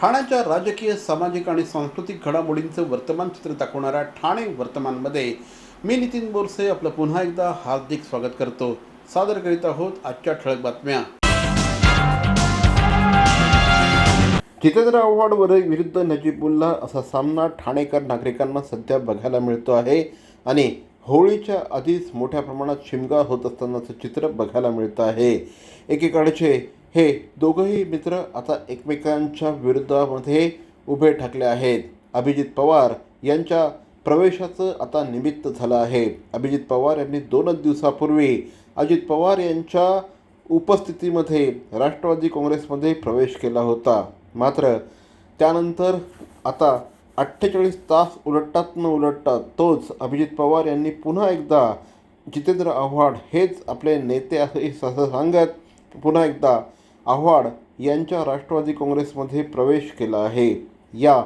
ठाण्याच्या राजकीय सामाजिक आणि सांस्कृतिक घडामोडींचं वर्तमान चित्र दाखवणाऱ्या ठाणे वर्तमानमध्ये मी नितीन बोरसे आपलं पुन्हा एकदा हार्दिक स्वागत करतो. सादर करीत आहोत आजच्या ठळक बातम्या. जितेंद्र आव्हाड विरुद्ध नजीबुल्ला असा सामना ठाणेकर नागरिकांना सध्या बघायला मिळतो आहे. आणि होळीच्या आधीच मोठ्या प्रमाणात शिमगा होत असतानाचं चित्र बघायला मिळतं आहे. एकीकडचे हे दोघंही मित्र आता एकमेकांच्या विरुद्धामध्ये उभे ठाकले आहेत. अभिजित पवार यांच्या प्रवेशाचं आता निमित्त झालं आहे. अभिजित पवार यांनी दोनच दिवसापूर्वी अजित पवार यांच्या उपस्थितीमध्ये राष्ट्रवादी काँग्रेसमध्ये प्रवेश केला होता. मात्र त्यानंतर आता अठ्ठेचाळीस तास उलटतात न उलटतात तोच अभिजित पवार यांनी पुन्हा एकदा जितेंद्र आव्हाड हेच आपले नेते असे असं सांगत पुन्हा एकदा आव्हाड यांच्या राष्ट्रवादी काँग्रेसमध्ये प्रवेश केला आहे. या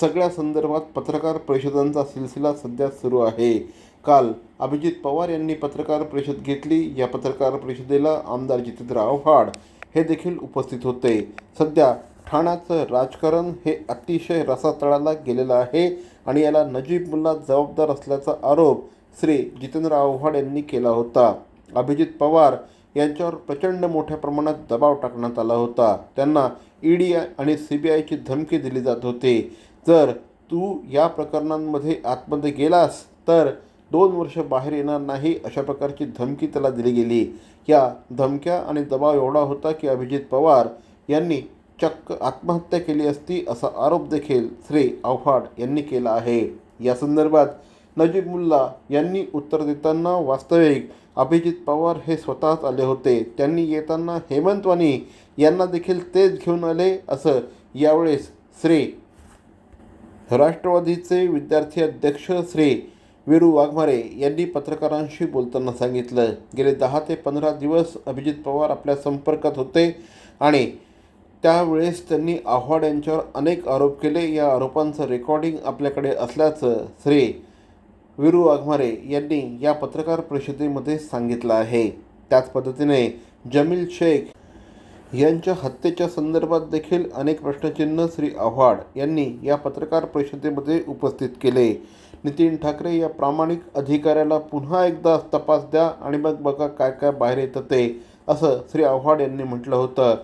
सगळ्या संदर्भात पत्रकार परिषदांचा सिलसिला सध्या सुरू आहे. काल अभिजित पवार यांनी पत्रकार परिषद घेतली. या पत्रकार परिषदेला आमदार जितेंद्र आव्हाड हे देखील उपस्थित होते. सध्या ठाण्याचं राजकारण हे अतिशय रसातळाला गेलेलं आहे आणि याला नजीब मुल्ला जबाबदार असल्याचा आरोप श्री जितेंद्र आव्हाड यांनी केला होता. अभिजित पवार यांच्यावर प्रचंड मोठ्या प्रमाणात दबाव टाकण्यात आला होता. त्यांना ईडी आणि सी बी आयची धमकी दिली जात होती. जर तू या प्रकरणांमध्ये आतमध्ये गेलास तर दोन वर्ष बाहेर येणार नाही अशा प्रकारची धमकी त्याला दिली गेली. या धमक्या आणि दबाव एवढा होता की अभिजित पवार यांनी चक्क आत्महत्या केली असती असा आरोप देखील श्री आव्हाड यांनी केला आहे. या संदर्भात नजीब मुल्ला यांनी उत्तर देताना वास्तविक अभिजित पवार हे स्वतःच आले होते. त्यांनी येताना हेमंतवानी यांना देखील तेच घेऊन आले असं यावेळेस श्री राष्ट्रवादीचे विद्यार्थी अध्यक्ष श्री वीरू वाघमारे यांनी पत्रकारांशी बोलताना सांगितलं. गेले दहा ते पंधरा दिवस अभिजित पवार आपल्या संपर्कात होते आणि त्यावेळेस त्यांनी आव्हाड यांच्यावर अनेक आरोप केले. या आरोपांचं रेकॉर्डिंग आपल्याकडे असल्याचं श्री वीरू वाघमारे यांनी या पत्रकार परिषदेमध्ये सांगितलं आहे. त्याच पद्धतीने जमील शेख यांच्या हत्येच्या संदर्भात देखील अनेक प्रश्नचिन्ह श्री आव्हाड यांनी या पत्रकार परिषदेमध्ये उपस्थित केले. नितीन ठाकरे या प्रामाणिक अधिकाऱ्याला पुन्हा एकदा तपास द्या आणि मग बघा काय काय बाहेर येतं ते असं श्री आव्हाड यांनी म्हटलं होतं.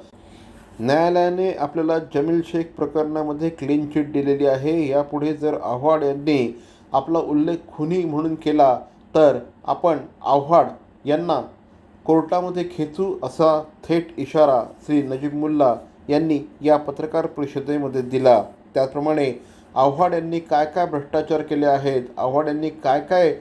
न्यायालयाने आपल्याला जमील शेख प्रकरणामध्ये क्लीन चिट दिलेली आहे. यापुढे जर आव्हाड यांनी आपला उल्लेख खुनी म्हणून केला तर आपण आव्हाड यांना कोर्टामध्ये खेचू असा थेट इशारा श्री नजीब मुल्ला यांनी या पत्रकार परिषदेमध्ये दिला. त्याचप्रमाणे आव्हाड यांनी काय काय भ्रष्टाचार केले आहेत? आव्हाड यांनी काय काय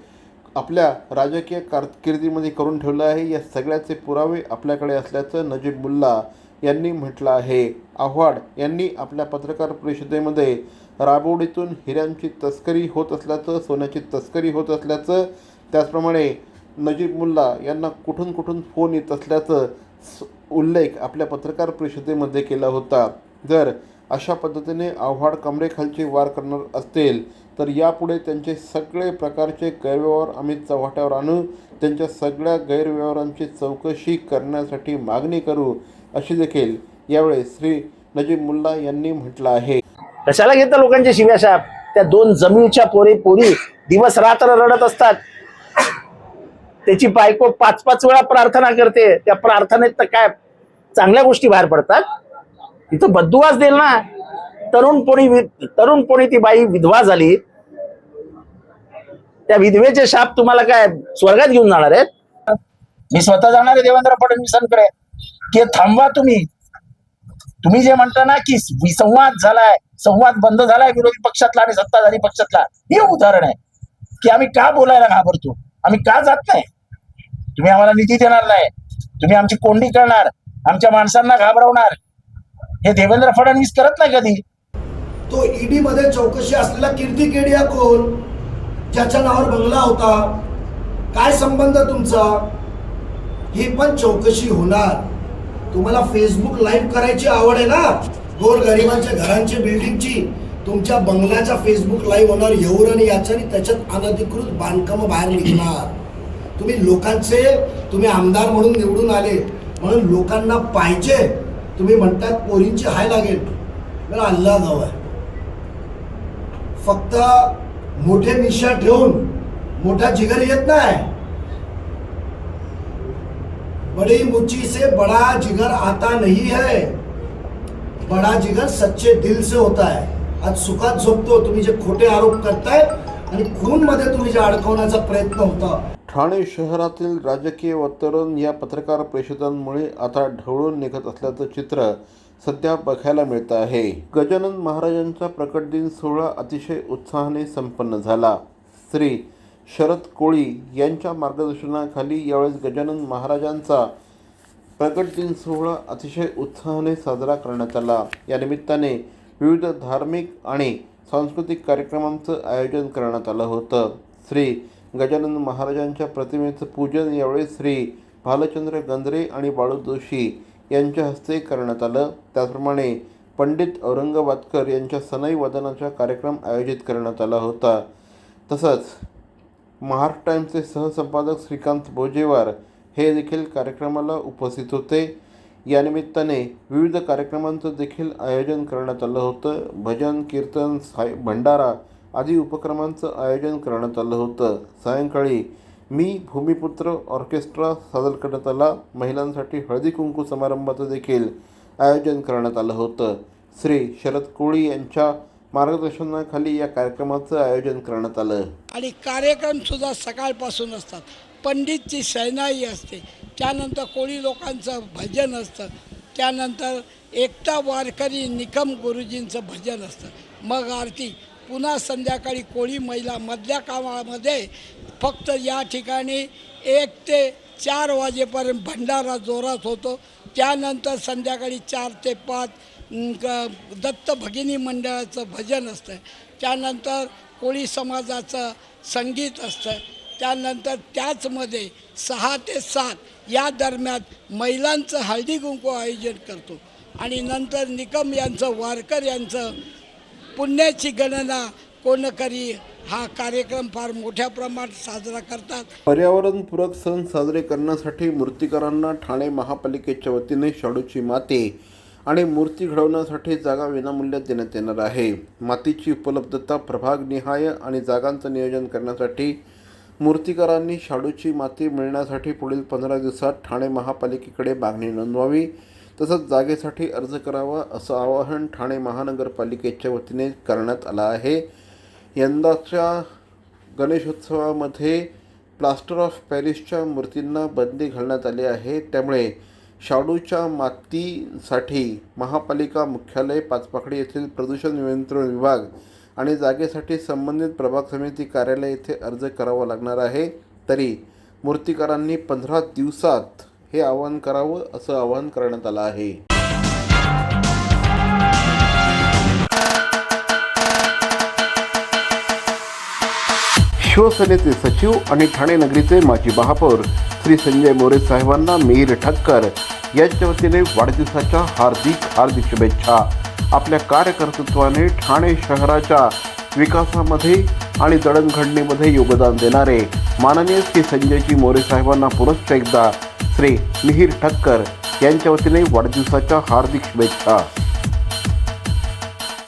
आपल्या राजकीय कारकिर्दीमध्ये करून ठेवलं आहे? या सगळ्याचे पुरावे आपल्याकडे असल्याचं नजीब मुल्ला यांनी म्हटलं आहे. आव्हाड यांनी आपल्या पत्रकार परिषदेमध्ये राबवडीतून हिऱ्यांची तस्करी होत असल्याचं सोन्याची तस्करी होत असल्याचं त्याचप्रमाणे नजीब मुल्ला यांना कुठून कुठून फोन येत असल्याचं उल्लेख आपल्या पत्रकार परिषदेमध्ये केला होता. जर अशा पद्धतीने आव्हाड कमरेखालचे वार करणार असतील तर यापुढे त्यांचे सगळे प्रकारचे गैरव्यवहार आम्ही चव्हाट्यावर आणू त्यांच्या सगळ्या गैरव्यवहारांची चौकशी करण्यासाठी मागणी करू अशी देखील यावेळी श्री नजीब मुल्ला यांनी म्हटलं आहे. कशाला घेता लोकांच्या शिव्या शाप त्या दोन जमीनच्या पोरी पोरी दिवस रात्र रडत असतात. त्याची बायको पाच पाच वेळा प्रार्थना करते. त्या प्रार्थनेत तर काय चांगल्या गोष्टी बाहेर पडतात. तिथं बद्दुवाच देईल ना. तरुण पोणी तरुण पोणी ती बाई विधवा झाली. त्या विधवेचे शाप तुम्हाला काय स्वर्गात घेऊन जाणार आहेत? मी स्वतः जाणार आहे देवेंद्र फडणवीसांकडे. की थांबवा तुम्ही. तुम्ही जे म्हणता ना की संवाद झालाय संवाद बंद झालाय विरोधी पक्षातला आणि सत्ताधारी पक्षातला हे उदाहरण आहे. की आम्ही का बोलायला घाबरतो? आम्ही का जात नाही? तुम्ही आम्हाला निधी देणार नाही. तुम्ही आमची कोंडी करणार. आमच्या माणसांना घाबरवणार. हे देवेंद्र फडणवीस करत नाही कधी. तो ईडी मध्ये चौकशी असलेला कीर्ती केडिया कोण? ज्याच्या नावावर बंगला होता. काय संबंध तुमचा? ही पण चौकशी होणार. तुम्हाला फेसबुक लाईव्ह करायची आवड आहे ना? गोर गरिबांच्या घरांची बिल्डिंगची तुमच्या बंगल्याचा फेसबुक लाईव्ह होणार येऊर आणि याचं आणि त्याच्यात अनधिकृत बांधकाम बाहेर निघणार. तुम्ही लोकांचे तुम्ही आमदार म्हणून निवडून आले. म्हणून लोकांना पाहिजे. तुम्ही म्हणतात पोरींची हाय लागेल. मला अल्ला गाव आहे. फक्त मोठे निशा ठेवून मोठा जिगर येत नाही. बड़ी मुच्ची से बड़ा जिगर आता नहीं है। बड़ा जिगर सच्चे दिल से होता है। आज सुखात झोपतो तुम्ही जे खोटे आरोप करताय आणि खून मध्ये तुम्ही जे अडकवण्याचा प्रयत्न होता. ठाणे शहरातील राजकीय वातावरण या पत्रकार परिषदांमुळे आता ढवळून निघत असल्याचं चित्र सध्या बघायला मिळतं आहे. गजानन महाराजांचा प्रकट दिन सोहळा अतिशय उत्साहाने संपन्न झाला. श्री शरद कोळी यांच्या मार्गदर्शनाखाली यावेळेस गजानन महाराजांचा प्रकट दिन सोहळा अतिशय उत्साहाने साजरा करण्यात आला. या निमित्ताने विविध धार्मिक आणि सांस्कृतिक कार्यक्रमांचं आयोजन करण्यात आलं होतं. श्री गजानन महाराजांच्या प्रतिमेचं पूजन यावेळी श्री भालचंद्र गंधरे आणि बाळू जोशी यांच्या हस्ते करण्यात आलं. त्याचप्रमाणे पंडित औरंगाबादकर यांच्या सनई वदनाचा कार्यक्रम आयोजित करण्यात आला होता. तसंच महाराष्ट्र टाईमचे सहसंपादक श्रीकांत बोजेवार हे देखील कार्यक्रमाला उपस्थित होते. यानिमित्ताने विविध कार्यक्रमांचं देखील आयोजन करण्यात आलं होतं. भजन कीर्तन साय भंडारा आदी उपक्रमांचं आयोजन करण्यात आलं होतं. सायंकाळी मी भूमिपुत्र ऑर्केस्ट्रा सादर करण्यात आला. महिलांसाठी हळदी कुंकू समारंभाचं देखील आयोजन करण्यात आलं होतं. श्री शरद कोळी यांच्या मार्गदर्शनाखाली या कार्यक्रमाचं आयोजन करण्यात आलं. आणि कार्यक्रमसुद्धा सकाळपासून असतात. पंडितची शहनाई असते. त्यानंतर कोळी लोकांचं भजन असतं. त्यानंतर एकटा वारकरी निकम गुरुजींचं भजन असतं. मग आरती. पुन्हा संध्याकाळी कोळी महिला मधल्या कामामध्ये फक्त या ठिकाणी एक ते चार वाजेपर्यंत भंडारा जोरात होतो. त्यानंतर संध्याकाळी चार ते पाच दत्त भगिनी मंडळाचं भजन असतं त्यानंतर कोळी समाजाचं संगीत असतं त्यानंतर त्याचमध्ये सहा ते सात या दरम्यान महिलांचं हळदी कुंकू आयोजन करतो. आणि नंतर निकम यांचं वारकर यांचं पुण्याची गणना कोण करी हा कार्यक्रम फार मोठ्या प्रमाणात साजरा करतात. पर्यावरणपूरक सण साजरे करण्यासाठी मूर्तिकारांना ठाणे महापालिकेच्या वतीने शाडूची माती आणि मूर्ती घडवण्यासाठी जागा विनामूल्य देण्यात येणार आहे. मातीची उपलब्धता प्रभागनिहाय आणि जागांचं नियोजन करण्यासाठी मूर्तिकारांनी शाडूची माती मिळण्यासाठी पुढील पंधरा दिवसात ठाणे महापालिकेकडे मागणी नोंदवावी तसंच जागेसाठी अर्ज करावा असं आवाहन ठाणे महानगरपालिकेच्या वतीने करण्यात आलं आहे. यंदाच्या गणेशोत्सवामध्ये प्लास्टर ऑफ पॅरिसच्या मूर्तींना बंदी घालण्यात आली आहे. त्यामुळे शाडूच्या मातीसाठी महापालिका मुख्यालय पाचपाखडी येथील प्रदूषण नियंत्रण विभाग आणि जागेसाठी संबंधित प्रभाग समिती कार्यालय येथे अर्ज करावा लागणार आहे. तरी मूर्तिकारांनी पंधरा दिवसात हे आवाहन करावं असं आवाहन करण्यात आलं आहे. शिवसेनेचे सचिव आणि ठाणे नगरीचे माजी महापौर श्री संजय मोरे साहेबांना मीर ठक्कर. यांच्या वतीने वाढदिवसाच्या हार्दिक हार्दिक शुभेच्छा. आपल्या कार्यकर्तृत्वाने ठाणे शहराच्या विकासामध्ये आणि जडणघडणीमध्ये योगदान देणारे माननीय श्री संजयजी मोरे साहेबांना पुनश्च एकदा श्री मिहीर ठक्कर यांच्या वतीने वाढदिवसाच्या हार्दिक शुभेच्छा.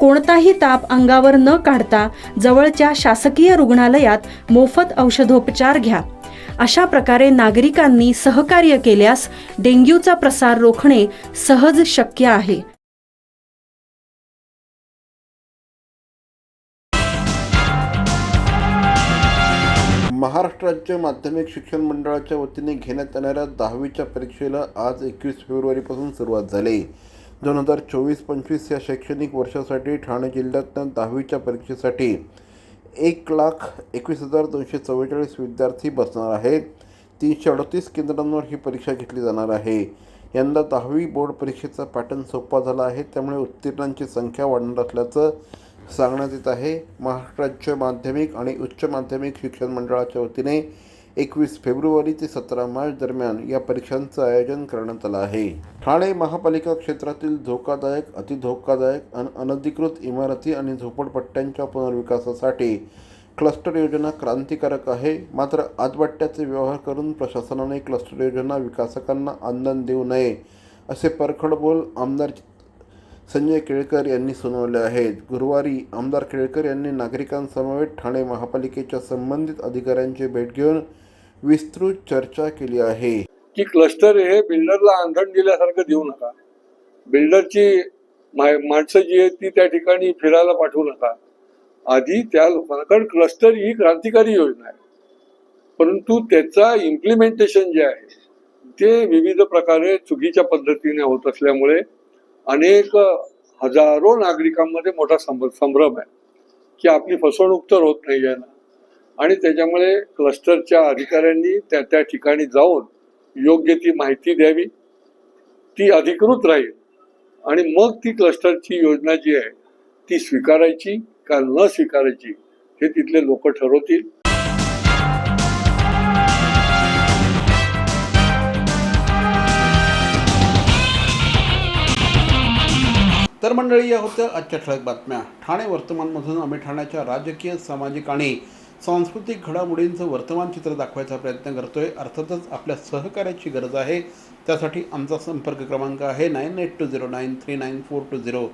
कोणताही ताप अंगावर न काढता जवळच्या शासकीय रुग्णालयात मोफत औषधोपचार घ्या. अशा प्रकारे नागरिकांनी सहकार्य केल्यास डेंग्यूचा प्रसार रोखणे सहज शक्य आहे. महाराष्ट्र राज्य माध्यमिक शिक्षण मंडळाच्या वतीने घेण्यात येणाऱ्या दहावीच्या परीक्षेला आज एकवीस फेब्रुवारीपासून सुरुवात झाली. दोन हजार चोवीस पंचवीस या शैक्षणिक वर्षासाठी ठाणे जिल्ह्यातल्या दहावीच्या परीक्षेसाठी एक लाख एकवीस हजार दोनशे चव्वेचाळीस विद्यार्थी बसणार आहेत. तीनशे अडतीस केंद्रांवर ही परीक्षा घेतली जाणार आहे. यंदा दहावी बोर्ड परीक्षेचा पॅटर्न सोपा झाला आहे त्यामुळे उत्तीर्णांची संख्या वाढणार असल्याचं सांगण्यात येत आहे. महाराष्ट्र राज्य माध्यमिक आणि उच्च माध्यमिक शिक्षण मंडळाच्या वतीने एकवीस फेब्रुवारी ते सतरा मार्च दरम्यान या परीक्षांचं आयोजन करण्यात आलं आहे. ठाणे महापालिका क्षेत्रातील धोकादायक अतिधोकादायक आणि अनधिकृत इमारती आणि झोपडपट्ट्यांच्या पुनर्विकासासाठी क्लस्टर योजना क्रांतिकारक आहे. मात्र आजबट्ट्याचे व्यवहार करून प्रशासनाने क्लस्टर योजना विकासकांना आंदोलन देऊ नये असे परखड बोल आमदार संजय केळकर यांनी सुनावले आहेत. गुरुवारी आमदार केळकर यांनी नागरिकांसमवेत ठाणे महापालिकेच्या संबंधित अधिकाऱ्यांची भेट घेऊन विस्तृत चर्चा केली आहे. की क्लस्टर हे बिल्डरला आंधण दिल्यासारखं देऊ नका. बिल्डरची मा- माणसं जी आहेत ती त्या ठिकाणी फिरायला पाठवू नका. आधी त्या लोकांना कारण क्लस्टर ही क्रांतिकारी योजना आहे. परंतु त्याचा इम्प्लिमेंटेशन जे आहे ते विविध प्रकारे चुकीच्या पद्धतीने होत असल्यामुळे अनेक हजारो नागरिकांमध्ये मोठा संभ्रम आहे. की आपली फसवणूक तर होत नाही आहे ना. आणि त्याच्यामुळे क्लस्टरच्या अधिकाऱ्यांनी त्या त्या ठिकाणी जाऊन योग्य ती माहिती द्यावी. ती अधिकृत राहील. आणि मग ती क्लस्टरची योजना जी आहे ती स्वीकारायची का न स्वीकारायची हे तिथले लोक ठरवतील. तर मंडळी या होत्या आजच्या ठळक बातम्या. ठाणे वर्तमानमधून आम्ही ठाण्याच्या राजकीय सामाजिक आणि सांस्कृतिक घडामोडींचं वर्तमान चित्र दाखवायचा प्रयत्न करतोय. अर्थातच आपल्या सहकार्याची गरज आहे. त्यासाठी आमचा संपर्क क्रमांक आहे nine eight two zero nine three nine four two zero.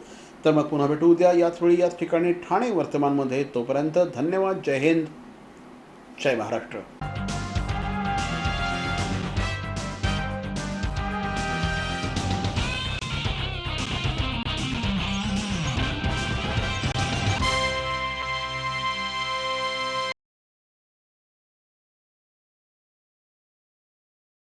तर मग पुन्हा भेटू उद्या. याच वेळी याच ठिकाणी ठाणे वर्तमानमध्ये. तोपर्यंत धन्यवाद. जय हिंद. जय महाराष्ट्र.